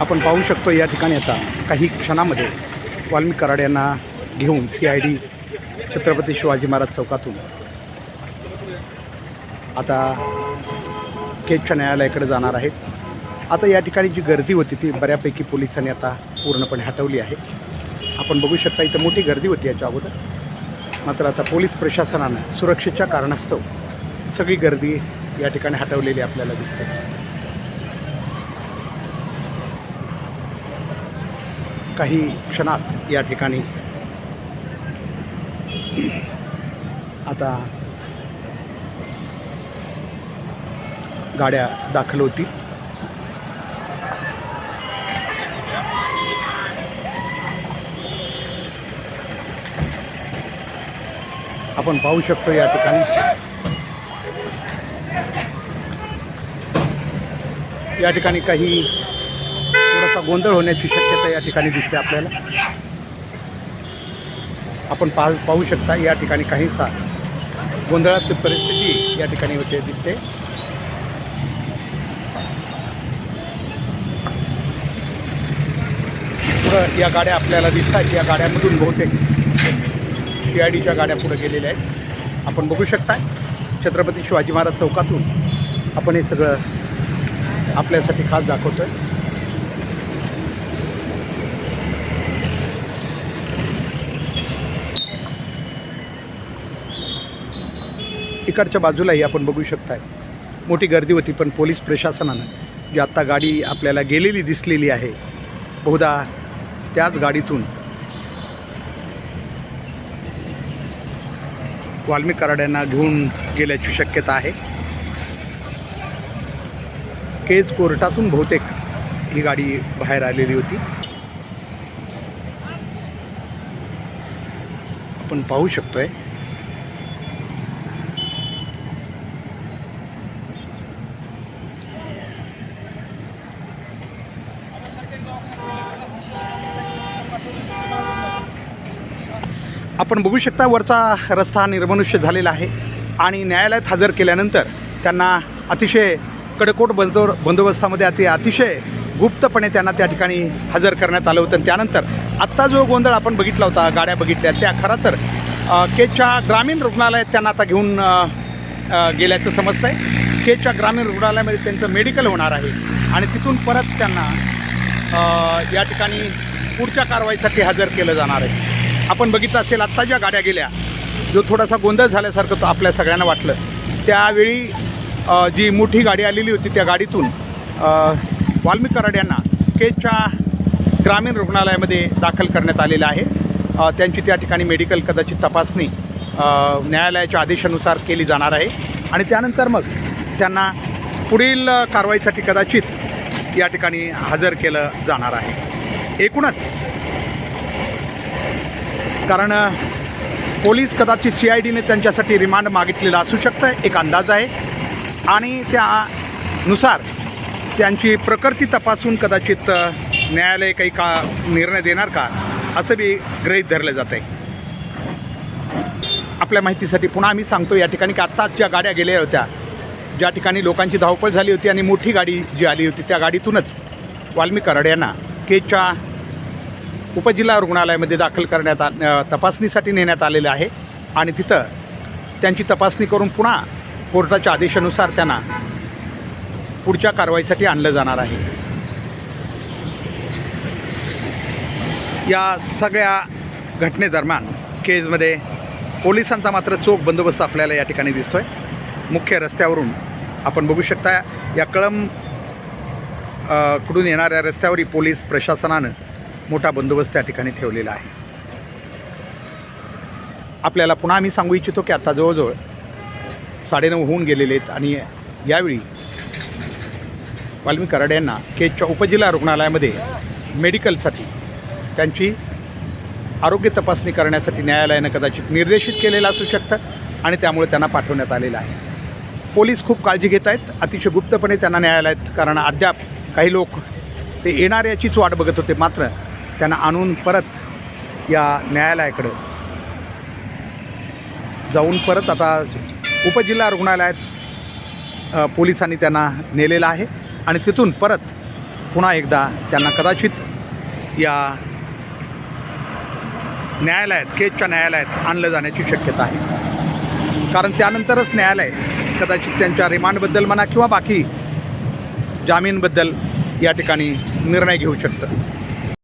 आपण पाहू शकतो या ठिकाणी आता काही क्षणामध्ये वाल्मिक कराड यांना घेऊन C I D Chhatrapati Shivaji Maharaj चौकातून. आता केजच्या न्यायालयाकडे जाणार आहेत. आता या ठिकाणी जी गर्दी होती ती बऱ्यापैकी पोलिसांनी आता पूर्णपणे हटवली आहे. आपण बघू शकता इथं मोठी गर्दी होती याच्या अगोदर. मात्र आता पोलीस प्रशासनानं सुरक्षेच्या कारणास्तव सगळी गर्दी या ठिकाणी हटवलेली आपल्याला दिसते. काही क्षणात या ठिकाणी. आता गाड्या दाखल होतील. आपण पाहू शकतो या ठिकाणी. या ठिकाणी काही थोडासा गोंधळ होण्याची शक्यता या ठिकाणी दिसते आपल्याला. आपण पाह पाहू शकता या ठिकाणी काहीसा गोंधळाची परिस्थिती या ठिकाणी होते दिसते. पुढं या गाड्या आपल्याला दिसतात. या गाड्यांमधून बहुतेक सी आय डीच्या गाड्या पुढे गेलेल्या आहेत. आपण बघू शकता छत्रपती शिवाजी महाराज चौकातून आपण हे सगळं आपल्यासाठी खास दाखवतो आहे इकडच्या बाजूलाही आपण बघू शकताय. मोठी गर्दी होती पण पोलीस प्रशासनानं जी आत्ता गाडी आपल्याला गेलेली दिसलेली आहे बहुधा त्याच गाडीतून वाल्मिक कराड्यांना घेऊन गेल्याची शक्यता आहे. केज कोर्टातून बहुतेक ही गाडी बाहेर आलेली होती. आपण पाहू शकतोय आपण बघू शकता वरचा रस्ता हा निर्मनुष्य झालेला आहे आणि न्यायालयात हजर केल्यानंतर त्यांना अतिशय कडकोट बंदो बंदोबस्तामध्ये अति अतिशय गुप्तपणे त्यांना त्या ठिकाणी हजर करण्यात आलं होतं. त्यानंतर आत्ता जो गोंधळ आपण बघितला होता गाड्या बघितल्या त्या खरं तर केच्या ग्रामीण रुग्णालयात त्यांना आता घेऊन गेल्याचं समजतं आहे केच्या ग्रामीण रुग्णालयामध्ये त्यांचं मेडिकल होणार आहे आणि तिथून परत त्यांना या ठिकाणी पुढच्या कारवाईसाठी हजर केलं जाणार आहे. आपण बघितलं असेल आत्ता ज्या गाड्या गेल्या जो थोडासा गोंधळ झाल्यासारखं तो आपल्या सगळ्यांना वाटलं. त्यावेळी जी मोठी गाडी आलेली होती त्या गाडीतून वाल्मिक कराड यांना केजच्या ग्रामीण रुग्णालयामध्ये दाखल करण्यात आलेलं आहे. त्यांची त्या ठिकाणी मेडिकल कदाचित तपासणी न्यायालयाच्या आदेशानुसार केली जाणार आहे. आणि त्यानंतर मग त्यांना पुढील कारवाईसाठी कदाचित या ठिकाणी हजर केलं जाणार आहे. एकूणच कारण पोलीस कदाचित सी आय डीने त्यांच्यासाठी रिमांड मागितलेला असू शकतं एक अंदाज आहे. आणि त्यानुसार त्यांची प्रकृती तपासून कदाचित न्यायालय काही का निर्णय देणार का असं बी गृहीत धरलं जात आहे आपल्या माहितीसाठी पुन्हा आम्ही सांगतो या ठिकाणी की आत्ताच ज्या गाड्या गेल्या होत्या ज्या ठिकाणी लोकांची धावपळ झाली होती आणि मोठी गाडी जी आली होती त्या गाडीतूनच वाल्मी कराड यांना केच्या उपजिल्हा रुग्णालयामध्ये दाखल करण्यात आ तपासणीसाठी नेण्यात आलेलं आहे आणि तिथं त्यांची तपासणी करून पुन्हा कोर्टाच्या आदेशानुसार त्यांना पुढच्या कारवाईसाठी आणलं जाणार आहे. या सगळ्या घटनेदरम्यान केजमध्ये पोलिसांचा मात्र चोख बंदोबस्त आपल्याला या ठिकाणी दिसतोय. मुख्य रस्त्यावरून आपण बघू शकता या कळमकडून येणाऱ्या रस्त्यावरही पोलीस प्रशासनानं मोठा बंदोबस्त त्या ठिकाणी ठेवलेला आहे. आपल्याला पुन्हा आम्ही सांगू इच्छितो की आता जवळजवळ साडेनऊ होऊन गेलेले आहेत आणि यावेळी वाल्मी कराड यांना केजच्या उपजिल्हा रुग्णालयामध्ये मेडिकलसाठी त्यांची आरोग्य तपासणी करण्यासाठी न्यायालयानं कदाचित निर्देशित केलेलं असू शकतं आणि त्यामुळे त्यांना पाठवण्यात आलेलं आहे. पोलीस खूप काळजी घेत आहेत. अतिशय गुप्तपणे त्यांना न्यायालयात कारण अद्याप काही लोक ते येणाऱ्याचीच वाट बघत होते. मात्र त्यांना आणून परत या न्यायालयाकडं जाऊन परत आता उपजिल्हा रुग्णालयात पोलिसांनी त्यांना नेलेलं आहे आणि तिथून परत पुन्हा एकदा त्यांना कदाचित या न्यायालयात केजच्या न्यायालयात आणलं जाण्याची शक्यता आहे. कारण त्यानंतरच न्यायालय कदाचित त्यांच्या रिमांडबद्दल म्हणा किंवा बाकी जामीनबद्दल या ठिकाणी निर्णय घेऊ शकतं.